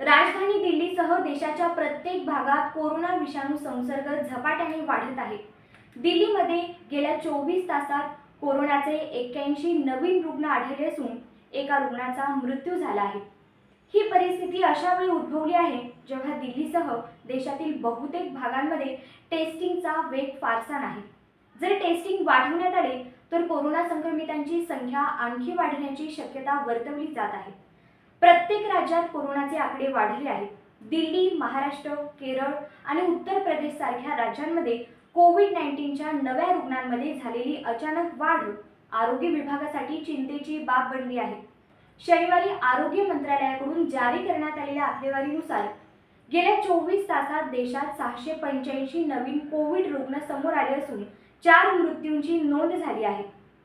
राजधानी दिल्लीसह देशाच्या प्रत्येक भागात कोरोना विषाणू संसर्ग झपाट्याने वाढत आहे. दिल्लीमध्ये गेल्या चोवीस तासात कोरोनाचे एक्क्याऐंशी नवीन रुग्ण आढळले असून एका रुग्णाचा मृत्यू झाला आहे. ही परिस्थिती अशा वेळी उद्भवली आहे जेव्हा दिल्लीसह देशातील बहुतेक भागांमध्ये टेस्टिंगचा वेग फारसा नाही. जर टेस्टिंग वाढवण्यात आले तर कोरोना संक्रमितांची संख्या आणखी वाढण्याची शक्यता वर्तवली जात आहे. प्रत्येक राज्यात कोरोनाचे आकडे वाढले आहेत. दिल्ली महाराष्ट्र केरळ आणि उत्तर प्रदेश सारख्या राज्यांमध्ये कोविड नाईन्टीनच्या नव्या रुग्णांमध्ये झालेली अचानक वाढ आरोग्य विभागासाठी चिंतेची बाब बनली आहे. शनिवारी आरोग्य मंत्रालयाकडून जारी करण्यात आलेल्या आकडेवारीनुसार गेल्या चोवीस तासात देशात सहाशे पंच्याऐंशी नवीन कोविड रुग्ण समोर आले असून चार मृत्यूंची नोंद झाली आहे.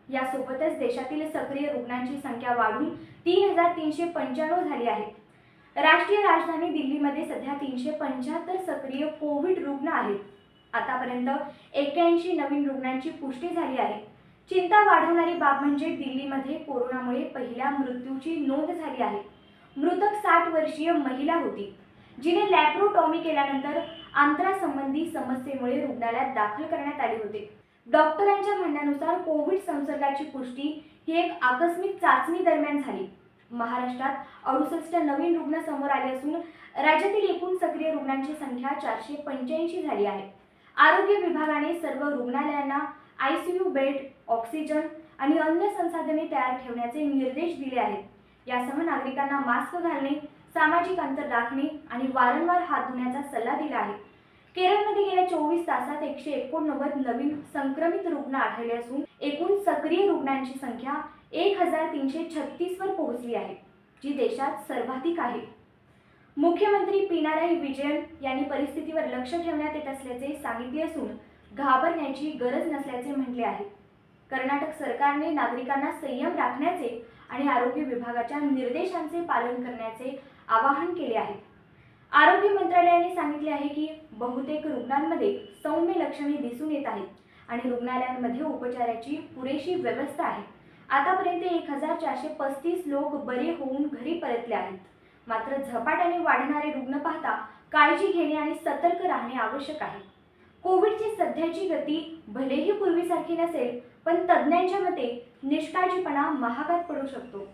यासोबतच देशातील सक्रिय रुग्णांची संख्या वाढून तीन हजार तीनशे पंच्याण्णव झाली आहे. राष्ट्रीय राजधानी दिल्लीमध्ये सध्या तीनशे पंच्याहत्तर सक्रिय कोविड रुग्ण आहेत. आतापर्यंत एक्क्याऐंशी नवीन रुग्णांची पुष्टी झाली आहे. चिंता वाढवणारी बाब म्हणजे दिल्लीमध्ये कोरोनामुळे पहिल्या मृत्यूची नोंद झाली आहे. मृतक साठ वर्षीय महिला होती जिने लॅप्रोटॉमी केल्यानंतर आंतरासंबंधी समस्येमुळे रुग्णालयात दाखल करण्यात आले होते. डॉक्टरांच्या म्हणण्यानुसार कोविड संसर्गाची पुष्टी ही एक आकस्मिक चाचणी दरम्यान झाली. महाराष्ट्रात अडुसष्ट नवीन रुग्ण समोर आले असून राज्यातील एकूण सक्रिय रुग्णांची संख्या चारशे पंच्याऐंशी झाली आहे. आरोग्य विभागाने सर्व रुग्णालयांना आयसीयू बेड ऑक्सिजन आणि अन्य संसाधने तयार ठेवण्याचे निर्देश दिले आहेत. यासह नागरिकांना मास्क घालणे सामाजिक अंतर राखणे आणि वारंवार हात धुण्याचा सल्ला दिला आहे. केरळमध्ये गेल्या चोवीस तासात एकशे एकोणनव्वद नवीन संक्रमित रुग्ण आढळले असून एकूण सक्रिय रुग्णांची संख्या एक हजार तीनशे छत्तीसवर पोहोचली आहे जी देशात सर्वाधिक आहे. मुख्यमंत्री पिनाराई विजयन यांनी परिस्थितीवर लक्ष ठेवण्यात येत असल्याचे सांगितले असून घाबरण्याची गरज नसल्याचे म्हटले आहे. कर्नाटक सरकारने नागरिकांना संयम राखण्याचे आणि आरोग्य विभागाच्या निर्देशांचे पालन करण्याचे आवाहन केले आहे. आरोग्य मंत्रालयाने सांगितले आहे की बहुतेक रुग्णांमध्ये सौम्य लक्षणे दिसून येत आहेत आणि रुग्णालयांमध्ये उपचाराची पुरेशी व्यवस्था आहे. आतापर्यंत एक हजार चारशे पस्तीस लोक बरे होऊन घरी परतले आहेत. मात्र झपाट्याने वाढणारे रुग्ण पाहता काळजी घेणे आणि सतर्क राहणे आवश्यक आहे. कोविडची सध्याची गती भलेही पूर्वीसारखी नसेल पण तज्ज्ञांच्या मते निष्काळजीपणा महागात पडू शकतो.